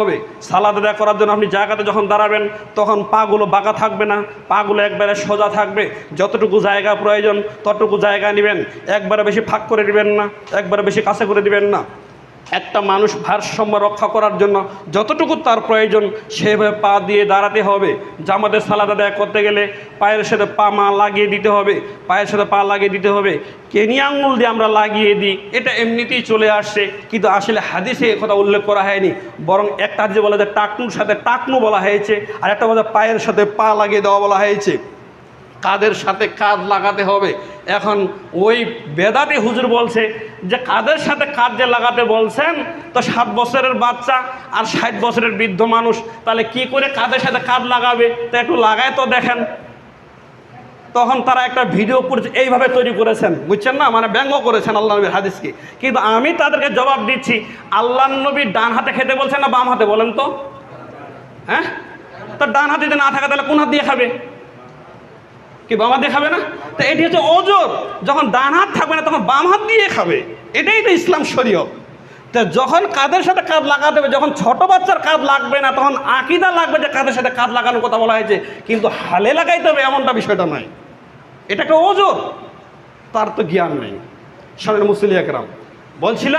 হবে। সালাদ আদায় করার জন্য আপনি জায়গাতে যখন দাঁড়াবেন, তখন পাগুলো বাঁকা থাকবে না। পাগুলো একবারে সোজা থাকবে। যতটুকু জায়গা প্রয়োজন, ততটুকু জায়গা নেবেন। একবারে বেশি ফাঁক করে দিবেন না, একবারে বেশি কাছে করে দিবেন না। একটা মানুষ ভারসাম্য রক্ষা করার জন্য যতটুকু তার প্রয়োজন, সেভাবে পা দিয়ে দাঁড়াতে হবে। জামাতের সালাদ আদায় করতে গেলে পায়ের সাথে পা মা লাগিয়ে দিতে হবে, পায়ের সাথে পা লাগিয়ে দিতে হবে। কেনি আঙুল দিয়ে আমরা লাগিয়ে দিই, এটা এমনিতেই চলে আসছে কিন্তু আসলে হাদিসে কথা উল্লেখ করা হয়নি। বরং একটা হাদিসে বলা যায়, টাকনুর সাথে টাকনু বলা হয়েছে, আর একটা বলা পায়ের সাথে পা লাগিয়ে দেওয়া বলা হয়েছে। কাদের সাথে কাঁধ লাগাতে হবে? এখন ওই বেদাতি হুজুর বলছে যে, কাদের সাথে কাঁধ যে লাগাতে বলছেন? তো সাত বছরের বাচ্চা আর ষাট বছরের বৃদ্ধ মানুষ, তাহলে কি করে কাদের সাথে কাঁধ লাগাবে? তা একটু লাগায় তো দেখেন। তখন তারা একটা ভিডিও করেছে এইভাবে তৈরি করেছেন, বুঝছেন না? মানে ব্যঙ্গ করেছেন আল্লাহ নবীর হাদিসকে। কিন্তু আমি তাদেরকে জবাব দিচ্ছি, আল্লাহ নবীর ডান হাতে খেতে বলছেন না বাম হাতে, বলেন তো। হ্যাঁ? তো ডান হাতে যদি না থাকে, তাহলে কোন হাত দিয়ে খাবে? কি বাম হাত দিয়ে খাবে না? তো এটি হচ্ছে ওজোর। যখন ডান হাত থাকবে না, তখন বাম হাত দিয়ে খাবে। এটাই তো ইসলাম শরীয়ত। তো যখন কাদের সাথে কাঁধ লাগাতে হবে, যখন ছোট বাচ্চার কাঁধ লাগবে না, তখন আকিদা লাগবে যে কাদের সাথে কাঁধ লাগানোর কথা বলা হয়েছে। কিন্তু হালে লাগাইতে হবে এমনটা বিষয়টা নয়। এটা একটা ওজোর। তার তো জ্ঞান নেই। সামনে মুসলিয়া একরাম বলছিলাম